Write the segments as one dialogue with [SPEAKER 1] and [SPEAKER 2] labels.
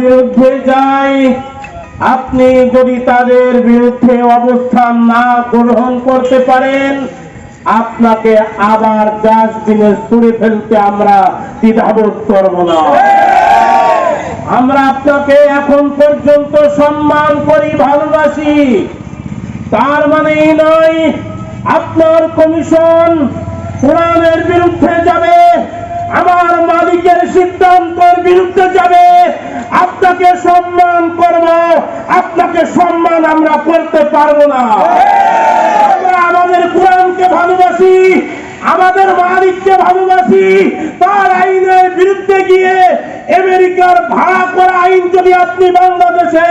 [SPEAKER 1] বিরুদ্ধে যায় আপনি যদি তাদের বিরুদ্ধে অবস্থান না গ্রহণ করতে পারেন, আপনাকে আবার ডাস্টবিনে ছুড়ে ফেলতে আমরা দ্বিধাবোধ করব না। আমরা আপনাকে এখন পর্যন্ত সম্মান করি, ভালোবাসি। তার মানে নয়, আপনার কমিশন কোরআনের বিরুদ্ধে যাবে, আমার মালিকের সিদ্ধান্তের বিরুদ্ধে যাবে। আপনাকে সম্মান করব, আপনাকে সম্মান আমরা করতে পারব না। আমরা আমাদের কোরআনকে ভালোবাসি, আমাদের মালিককে ভালোবাসি, তার আইনের বিরুদ্ধে গিয়ে আমেরিকার ভাড়া করা আইন যদি আপনি বাংলাদেশে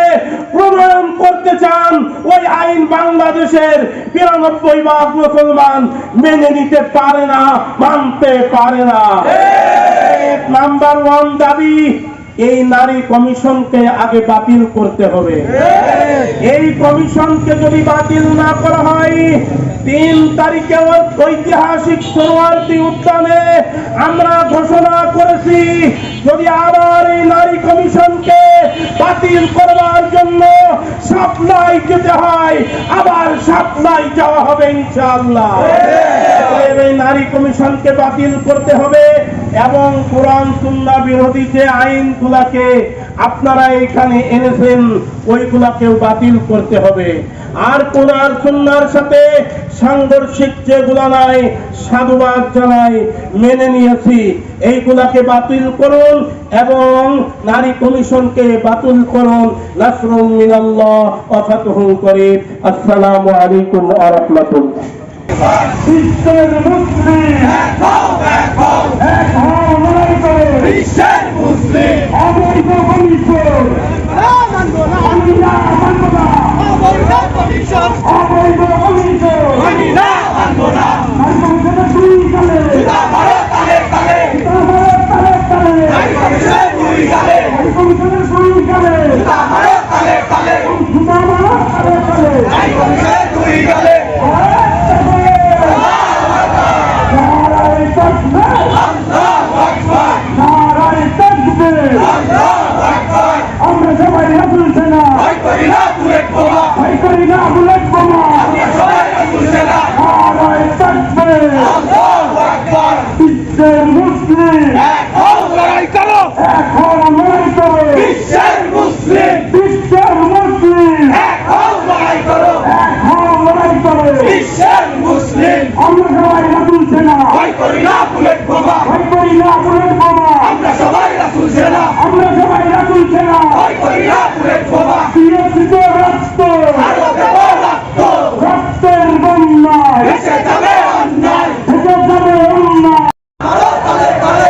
[SPEAKER 1] প্রণয়ন করতে চান, ওই আইন বাংলাদেশের বিরানব্বই ভাগ মুসলমান মেনে নিতে পারে না, মানতে পারে না। নাম্বার ওয়ান দাবি এই নারী কমিশনকে আগে বাতিল করতে হবে। এই কমিশনকে যদি বাতিল না করা হয় তিন তারিখে ঐতিহাসিক সরোয়ার্দী উদ্যানে আমরা ঘোষণা করেছি যদি আবার এই নারী কমিশনকে বাতিল করবার জন্য সাপ্লাই যেতে হয় আবার সাপ্লাই যাওয়া হবে ইনশাআল্লাহ। অতএব এই নারী কমিশনকে বাতিল করতে হবে। এবং কোরআন সুন্নাহ বিরোধী যে আইনগুলাকে আপনারা এখানে এনেছেন ওইগুলাকেও বাতিল করতে হবে। আর কোরআন সুন্নাহর সাথে সাংঘর্ষিক যেগুলা নাই সাধুবাদ জানাই মেনে নিয়েছি এইগুলাকে বাতিল করুন এবং নারী কমিশনকে বাতিল করুন। নাসরুম মিনাল্লাহ, ওয়া ফাতহুন করিম। আসসালামু আলাইকুম ওয়া রাহমাতুল্লাহ।
[SPEAKER 2] বিশ্বের মুসলিম। এক হও লড়াই করে।
[SPEAKER 3] বিশ্বের মুসলিম
[SPEAKER 2] অবৈধ কমিশন আমি না মানব না।
[SPEAKER 3] অবৈধ কমিশন মানি না মানব না
[SPEAKER 2] আর কমিশনের দুই কালে
[SPEAKER 3] জুতা মারো তালে তালে
[SPEAKER 2] তালে তালে
[SPEAKER 3] নারী কমিশনের দুই গালে
[SPEAKER 2] আর কমিশনের দুই কালে
[SPEAKER 3] জুতা মারো তালে তালে
[SPEAKER 2] জুতা মারা তালে তালে
[SPEAKER 3] নারী কমিশনের দুই গালে
[SPEAKER 2] নারায় তকবে
[SPEAKER 3] আল্লাহু আকবার
[SPEAKER 2] নারায় তকবে
[SPEAKER 3] আল্লাহু আকবার
[SPEAKER 2] আমরা সবাই রাসুল সেনা
[SPEAKER 3] ভয় করি না বুলেট বোমা
[SPEAKER 2] ভয় করি না বুলেট বোমা
[SPEAKER 3] আমরা সবাই রাসূল সেনা
[SPEAKER 2] নারায় তকবে
[SPEAKER 3] আল্লাহু আকবার
[SPEAKER 2] বিশ্বের মুসলিম
[SPEAKER 3] এক হও লড়াই করো
[SPEAKER 2] এখন লড়াই করে
[SPEAKER 3] বিশ্বের মুসলিম
[SPEAKER 2] বিশ্বের মুসলিম
[SPEAKER 3] এক হও লড়াই করো
[SPEAKER 2] এখন লড়াই করে
[SPEAKER 3] বিশ্বের মুসলিম
[SPEAKER 2] আমরা সবাই রাসুল সেনা।
[SPEAKER 3] ভয় করি না বুলেট বোমা।
[SPEAKER 2] ভয় করি না বুলেট বোমা।
[SPEAKER 3] আমরা সবাই রাসূল সেনা।
[SPEAKER 2] আমরা সবাই রাসুল সেনা।
[SPEAKER 3] ভয় করি না বুলেট বোমা।
[SPEAKER 2] দিয়েছিল রক্ত।
[SPEAKER 3] আরও দেব রক্ত।
[SPEAKER 2] রক্তের বন্যায়।
[SPEAKER 3] ভেসে যাবে অন্যায়।
[SPEAKER 2] থেকে যাবে অন্যায়।
[SPEAKER 3] মারো তালে তালে।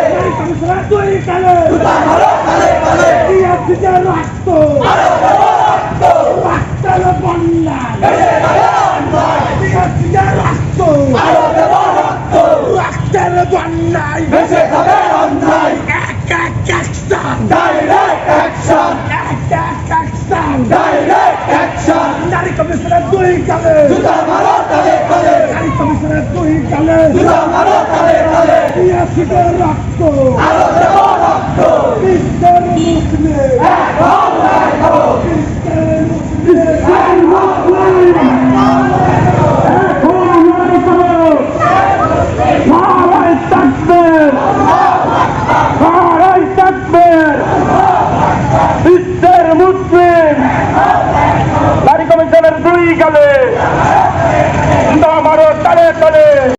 [SPEAKER 2] দুই কালে।
[SPEAKER 3] জুতা মারো তালে তালে।
[SPEAKER 2] দিয়েছিল রক্ত।
[SPEAKER 3] আরও দেব রক্ত
[SPEAKER 2] রক্তের বন্যায়
[SPEAKER 3] ভেসে যাবে অন্যায়
[SPEAKER 2] দিয়েছিল
[SPEAKER 3] দেব রক্ত
[SPEAKER 2] রক্তের বন্যায়
[SPEAKER 3] ভেসে যাবে অন্যায়
[SPEAKER 2] এক এক অ্যাকশন
[SPEAKER 3] ডাইরেক্ট অ্যাকশন
[SPEAKER 2] এক এক অ্যাকশন
[SPEAKER 3] ডাইরেক্ট অ্যাকশন
[SPEAKER 2] নারী কমিশনের দুই কালে
[SPEAKER 3] জুতা মারো তালে তালে
[SPEAKER 2] নারী কমিশনের দুই কালে
[SPEAKER 3] জুতা মারো তালে তালে
[SPEAKER 2] দিয়েছিল রক্ত
[SPEAKER 3] দেব রক্ত
[SPEAKER 2] বিশ্বের মুসলিম
[SPEAKER 3] এক
[SPEAKER 2] মুসলিম নারী কমিশনের দুই গালে মারো তালে তালে